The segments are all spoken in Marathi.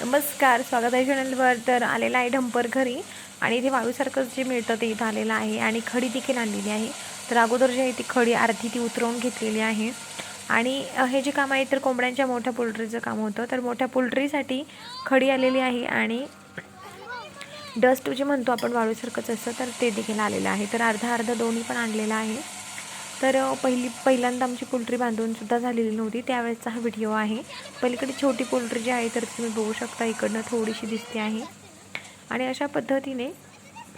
नमस्कार स्वागत आहे चॅनलवर. तर आलेला आहे ढंपर घरी आणि इथे वाळूसारखं जे मिळतं ते इथं आलेलं आहे आणि खडी देखील आणलेली आहे. तर अगोदर जी आहे ती खडी अर्धी ती उतरवून घेतलेली आहे. आणि हे जे काम आहे तर कोंबड्यांच्या मोठ्या पोल्ट्रीचं काम होतं. तर मोठ्या पोल्ट्रीसाठी खडी आलेली आहे आणि डस्ट जे म्हणतो आपण वाळूसारखंच असतं तर ते देखील आलेलं आहे. तर अर्धा अर्धा दोन्ही पण आणलेलं आहे. तर पहिली पहिल्यांदा आमची पोल्ट्री बांधूनसुद्धा झालेली नव्हती. त्यावेळेसचा हा व्हिडिओ आहे. पलीकडे छोटी पोल्ट्री जी आहे तर तुम्ही बघू शकता. इकडनं थोडीशी दिसते आहे. आणि अशा पद्धतीने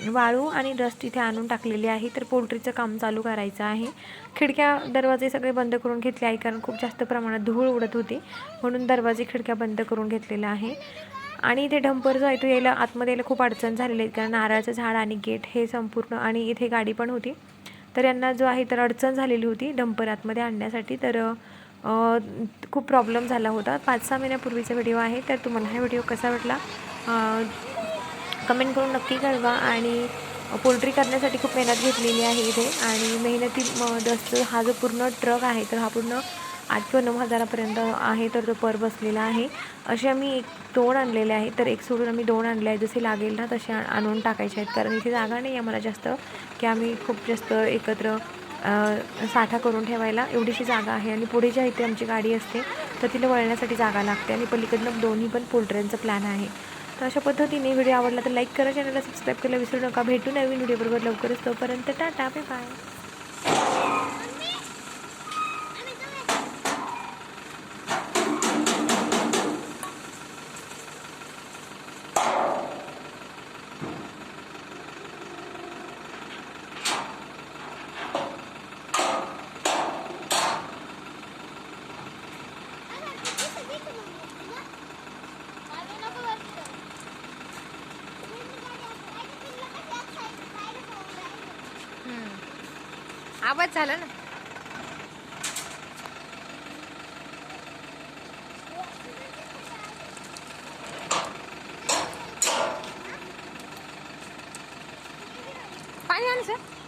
वाळू आणि डस्ट इथे आणून टाकलेली आहे. तर पोल्ट्रीचं काम चालू करायचं आहे. खिडक्या दरवाजे सगळे बंद करून घेतले आहे कारण खूप जास्त प्रमाणात धूळ उडत होती. म्हणून दरवाजे खिडक्या बंद करून घेतलेलं आहे. आणि इथे डंपर जो आहे तो यायला आतमध्ये यायला खूप अडचण झालेली आहे. कारण नारळाचं झाड आणि गेट हे संपूर्ण आणि इथे गाडी पण होती. तर यांना जो आहे तर अडचण झालेली होती डंपर आतमध्ये आणण्यासाठी. तर खूप प्रॉब्लेम झाला होता. पाच सहा महिन्यापूर्वीचा व्हिडिओ आहे. तर तुम्हाला हा व्हिडिओ कसा वाटला कमेंट करून नक्की कळवा. आणि पोल्ट्री करण्यासाठी खूप मेहनत घेतलेली आहे इथे. आणि मेहनती दस दस्त हा जो पूर्ण ट्रक आहे तर हा पूर्ण आठ किंवा नऊ हजारापर्यंत आहे तर तो पर बसलेला आहे. असे आम्ही एक दोन आणलेले आहे तर एक सोडून आम्ही दोन आणले आहे जसे लागेल ना तसे आणून टाकायचे आहेत. कारण इथे जागा नाही आहे मला जास्त की आम्ही खूप जास्त एकत्र साठा करून ठेवायला एवढीशी जागा आहे. आणि पुढे ज्या इथे आमची गाडी असते तर तिला वळण्यासाठी जागा लागते. आणि पलीकडनं दोन्ही पण पोल्ट्र्यांचं प्लॅन आहे. तर अशा पद्धतीने व्हिडिओ आवडला तर लाईक करा चॅनलला सबस्क्राईब करायला विसरू नका. भेटू नवीन व्हिडिओबरोबर लवकरच. तोपर्यंत टाटा बाय बाय आवाज झाला ना. पाणी आण सर.